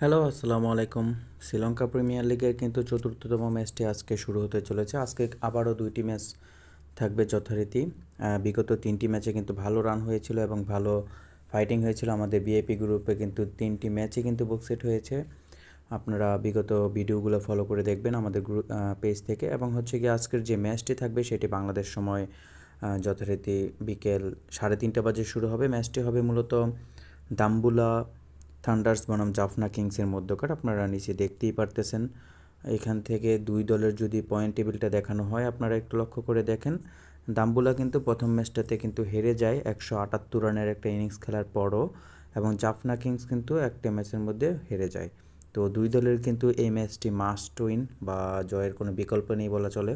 Hello, আসসালামু আলাইকুম। Sri Lanka premier লিগের কিন্তু চতুর্থতম ম্যাচটি আজকে শুরু হতে চলেছে। আজকে আবারও দুইটি ম্যাচ থাকবে যথারীতি। বিগত তিনটি ম্যাচে কিন্তু ভালো রান হয়েছিল এবং ভালো ফাইটিং হয়েছিল। আমাদের বিএপি গ্রুপে কিন্তু তিনটি ম্যাচে কিন্তু বুকসেট হয়েছে। আপনারা বিগত ভিডিওগুলো ফলো করে দেখবেন আমাদের গ্রুপ পেজ থেকে। এবং হচ্ছে কি আজকের যে ম্যাচটি থাকবে সেটি বাংলাদেশ সময় যথারীতি বিকেল সাড়ে তিনটা বাজে শুরু হবে। ম্যাচটি হবে মূলত দাম্বুলা থান্ডার্স বনাম জাফনা কিংসের মধ্যকার আপনারা নিচে দেখতেই পারতেছেন। এখান থেকে দুই দলের যদি পয়েন্ট টেবিলটা দেখানো হয়, আপনারা একটু লক্ষ্য করে দেখেন। দাম্বুলা কিন্তু প্রথম ম্যাচটাতে কিন্তু হেরে যায়, একশো আটাত্তর রানের একটা ইনিংস খেলার পরও এবং জাফনা কিংস কিন্তু একটা ম্যাচের মধ্যে হেরে যায়। তো দুই দলের কিন্তু এই ম্যাচটি মাস্ট উইন বা জয়ের কোনো বিকল্প নেই বলা চলে।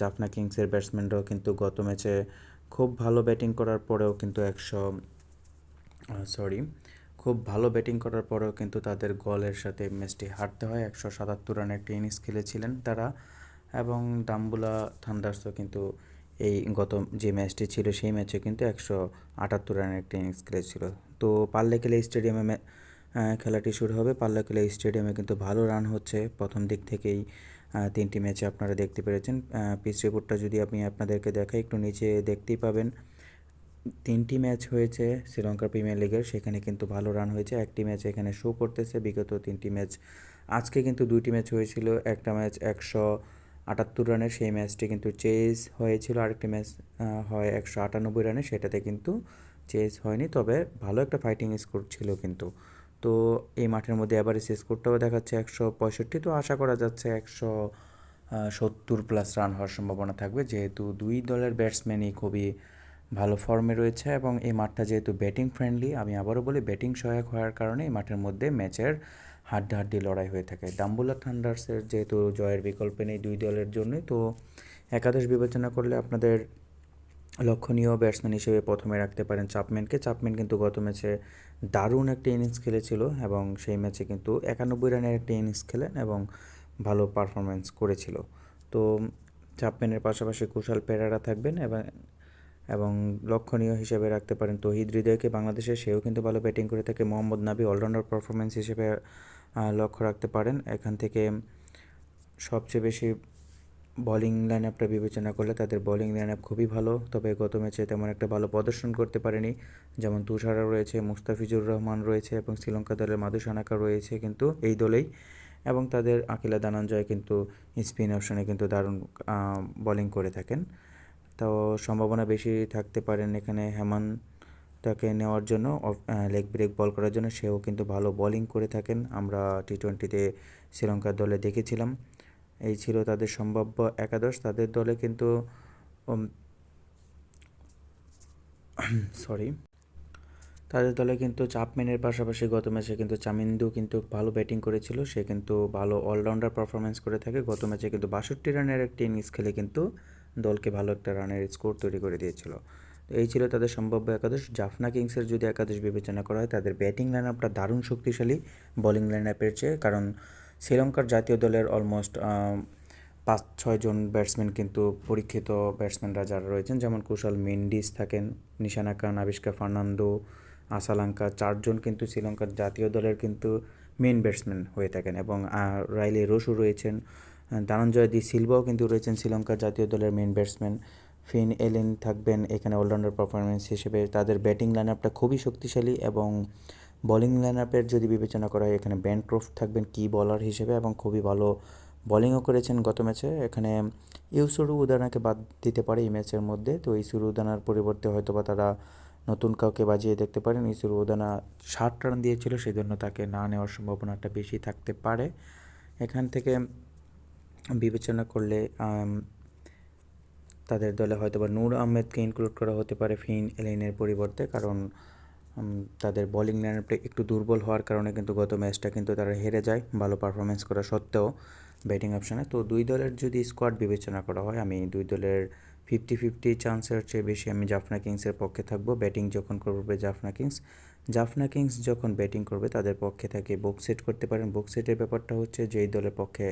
জাফনা কিংসের ব্যাটসম্যানরাও কিন্তু গত ম্যাচে খুব ভালো ব্যাটিং করার পরেও কিন্তু একশো সরি খুব ভালো ব্যাটিং করার পরেও কিন্তু তাদের গলের সাথে ম্যাচটি হারতে হয়। একশো সাতাত্তর রানের একটি ইনিংস খেলেছিলেন তারা এবং দাম্বুলা থান্ডার্সও কিন্তু এই গত যে ম্যাচটি ছিল সেই ম্যাচে কিন্তু একশো আটাত্তর রানের একটি ইনিংস খেলেছিল। তো পাল্লেকেলে স্টেডিয়ামে খেলাটি শুরু হবে। পাল্লেকেলে স্টেডিয়ামে কিন্তু ভালো রান হচ্ছে। প্রথম দিক থেকেই তিনটি ম্যাচে আপনারা দেখতে পেরেছেন। পিচ রিপোর্টটা যদি আমি আপনাদেরকে দেখাই, একটু নিচে দেখতেই পাবেন। তিনটি ম্যাচ হয়েছে শ্রীলঙ্কা প্রিমিয়ার লিগের, সেখানে কিন্তু ভালো রান হয়েছে। একটি ম্যাচ এখানে শো করতেছে, বিগত তিনটি ম্যাচ। আজকে কিন্তু দুইটি ম্যাচ হয়েছিল, একটা ম্যাচ একশো আটাত্তর রানের, সেই ম্যাচটি কিন্তু চেস হয়েছিল। আরেকটি ম্যাচ হয় একশো আটানব্বই রানে, সেটাতে কিন্তু চেস হয়নি। তবে ভালো একটা ফাইটিং স্কোর ছিল কিন্তু। তো এই মাঠের মধ্যে অ্যাভারেজ স্কোরটাও দেখাচ্ছে একশো পঁয়ষট্টি। তো আশা করা যাচ্ছে একশো সত্তর প্লাস রান হওয়ার সম্ভাবনা থাকবে। যেহেতু দুই দলের ব্যাটসম্যানই খুবই ভালো ফর্মে রয়েছে এবং এই মাঠটা যেহেতু ব্যাটিং ফ্রেন্ডলি আমি আবারও বলি ব্যাটিং সহায়ক হওয়ার কারণে এই মাঠের মধ্যে ম্যাচের হাড্ডাহাড্ডি লড়াই হয়ে থাকে। ডাম্বুলা থান্ডার্সের যেহেতু জয়ের বিকল্প নেই দুই দলের জন্যই, তো একাদশ বিবেচনা করলে আপনাদের লক্ষণীয় ব্যাটসম্যান হিসেবে প্রথমে রাখতে পারেন চাপম্যানকে চাপম্যান কিন্তু গত ম্যাচে দারুণ একটা ইনিংস খেলেছিল এবং সেই ম্যাচে কিন্তু একানব্বই রানের একটা ইনিংস খেলেন এবং ভালো পারফরমেন্স করেছিল। তো চাপম্যানের পাশাপাশি কুশাল পেরারা থাকবেন এবং এবং লক্ষণীয় হিসেবে রাখতে পারেন তহিদ হৃদয়কে। বাংলাদেশে সেও কিন্তু ভালো ব্যাটিং করে থাকে। মোহাম্মদ নাবি অলরাউন্ডার পারফরমেন্স হিসেবে লক্ষ্য রাখতে পারেন। এখান থেকে সবচেয়ে বেশি বোলিং লাইন আপটা বিবেচনা করলে তাদের বোলিং লাইন আপ খুবই ভালো। তবে গত ম্যাচে তেমন একটা ভালো প্রদর্শন করতে পারেনি। যেমন তুষারা রয়েছে, মুস্তাফিজুর রহমান রয়েছে এবং শ্রীলঙ্কা দলের মাধুসানাকা রয়েছে কিন্তু এই দলেই। এবং তাদের আকিলা দানাঞ্জয় কিন্তু স্পিন অপশনে কিন্তু দারুণ বোলিং করে থাকেন। তো সম্ভাবনা বেশি থাকতে পারেন এখানে হেমান তাকে নেওয়ার জন্য লেগ ব্রেক বল করার জন্য। সেও কিন্তু ভালো বোলিং করে থাকেন। আমরা টি টোয়েন্টিতে শ্রীলঙ্কার দলে দেখেছিলাম। এই ছিল তাদের সম্ভাব্য একাদশ। তাদের দলে কিন্তু সরি তাদের দলে কিন্তু চাপম্যানের পাশাপাশি গত ম্যাচে কিন্তু চামিন্দু কিন্তু ভালো ব্যাটিং করেছিল। সে কিন্তু ভালো অলরাউন্ডার পারফরমেন্স করে থাকে। গত ম্যাচে কিন্তু বাষট্টি রানের একটা ইনিংস খেলে কিন্তু দলকে ভালো একটা রানের স্কোর তৈরি করে দিয়েছিল। এই ছিল তাদের সম্ভাব্য একাদশ। জাফনা কিংসের যদি একাদশ বিবেচনা করা হয়, তাদের ব্যাটিং লাইন আপটা দারুণ শক্তিশালী বোলিং লাইন আপের চেয়ে। কারণ শ্রীলঙ্কার জাতীয় দলের অলমোস্ট পাঁচ ছয়জন ব্যাটসম্যান কিন্তু পরীক্ষিত ব্যাটসম্যানরা যারা রয়েছেন, যেমন কুশল মেন্ডিস থাকেন, নিশানা খান আবিষ্কার ফার্নান্দো, আসালাঙ্কা চারজন কিন্তু শ্রীলঙ্কার জাতীয় দলের কিন্তু মেন ব্যাটসম্যান হয়ে থাকেন। এবং রাইলে রসু রয়েছেন। দানঞ্জয় দি সিলভাও কিন্তু রয়েছেন শ্রীলঙ্কার জাতীয় দলের মেন ব্যাটসম্যান ফিন এলেন থাকবেন এখানে অলরাউন্ডার পারফরমেন্স হিসেবে। তাদের ব্যাটিং লাইন আপটা খুবই শক্তিশালী এবং বোলিং লাইন আপের যদি বিবেচনা করা হয়, এখানে ব্যানক্রফট থাকবেন কি বলার হিসেবে এবং খুবই ভালো বোলিংও করেছেন গত ম্যাচে এখানে ইউসুরু উদানাকে বাদ দিতে পারে এই ম্যাচের মধ্যে। তো ইউসুরু উদানার পরিবর্তে হয়তো বা তারা নতুন কাউকে বাজিয়ে দেখতে পারেন। ইসুরু উদানা ষাট রান দিয়েছিল সেই জন্য তাকে না নেওয়ার সম্ভাবনাটা বেশি থাকতে পারে। এখান থেকে বিবেচনা করলে তাদের দলে হয়তো বা নূর আহমেদকে ইনক্লুড করা হতে পারে ফিন এলেনের পরিবর্তে, কারণ তাদের বোলিং লাইনআপটা একটু দুর্বল হওয়ার কারণে কিন্তু গত ম্যাচটা কিন্তু তারা হেরে যায় ভালো পারফরমেন্স করা সত্ত্বেও ব্যাটিং অপশানে তো দুই দলের যদি স্কোয়াড বিবেচনা করা হয়, আমি দুই দলের ফিফটি ফিফটি চান্সের চেয়ে বেশি আমি জাফনা কিংসের পক্ষে থাকব। ব্যাটিং যখন করবে জাফনা কিংস জাফনা কিংস যখন ব্যাটিং করবে তাদের পক্ষে থাকে বুক সেট করতে পারেন। বুক সেটের ব্যাপারটা হচ্ছে যেই দলের পক্ষে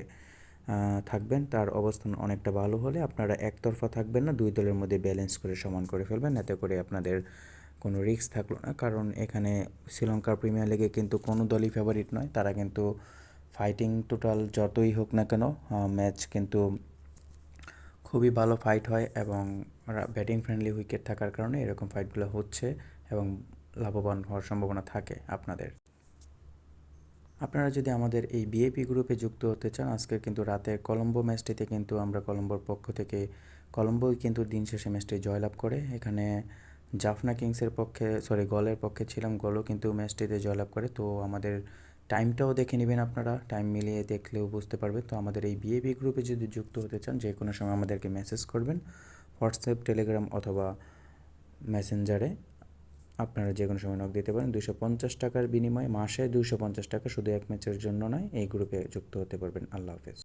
থাকবেন। তার অবস্থান অনেকটা ভালো হলে আপনারা একতরফা থাকবেন না, দুই দলের মধ্যে ব্যালেন্স করে সমান করে ফেলবেন। এতে করে আপনাদের কোনো রিস্ক থাকল না। কারণ এখানে শ্রীলঙ্কার প্রিমিয়ার লিগে কিন্তু কোনো দলই ফেভারিট নয়। তারা কিন্তু ফাইটিং টোটাল যতই হোক না কেন ম্যাচ কিন্তু খুবই ভালো ফাইট হয় এবং ব্যাটিং ফ্রেন্ডলি উইকেট থাকার কারণে এরকম ফাইটগুলো হচ্ছে এবং লাভবান হওয়ার সম্ভাবনা থাকে আপনাদের। আপনারা যদি আমাদের এই বিএপি গ্রুপে যুক্ত হতে চান আজকে কিন্তু রাতে কলম্বো ম্যাচটিতে কিন্তু আমরা কলম্বোর পক্ষ থেকে, কলম্বোই কিন্তু দিন শেষে ম্যাচটি জয়লাভ করে। এখানে জাফনা কিংসের পক্ষে সরি গলের পক্ষে ছিলাম, গলও কিন্তু ম্যাচটিতে জয়লাভ করে। তো আমাদের টাইমটাও দেখে নেবেন আপনারা, টাইম মিলিয়ে দেখলেও বুঝতে পারবেন তো আমাদের এই বিএপি গ্রুপে যদি যুক্ত হতে চান, যে কোনো সময় আমাদেরকে মেসেজ করবেন হোয়াটসঅ্যাপ টেলিগ্রাম অথবা মেসেঞ্জারে আপনারা যে কোনো সময় নক দিতে পারেন। দুশো পঞ্চাশ টাকার বিনিময়ে মাসে দুশো পঞ্চাশ টাকা শুধু এক ম্যাচের জন্য নয়, এই গ্রুপে যুক্ত হতে পারবেন। আল্লাহ হাফেজ।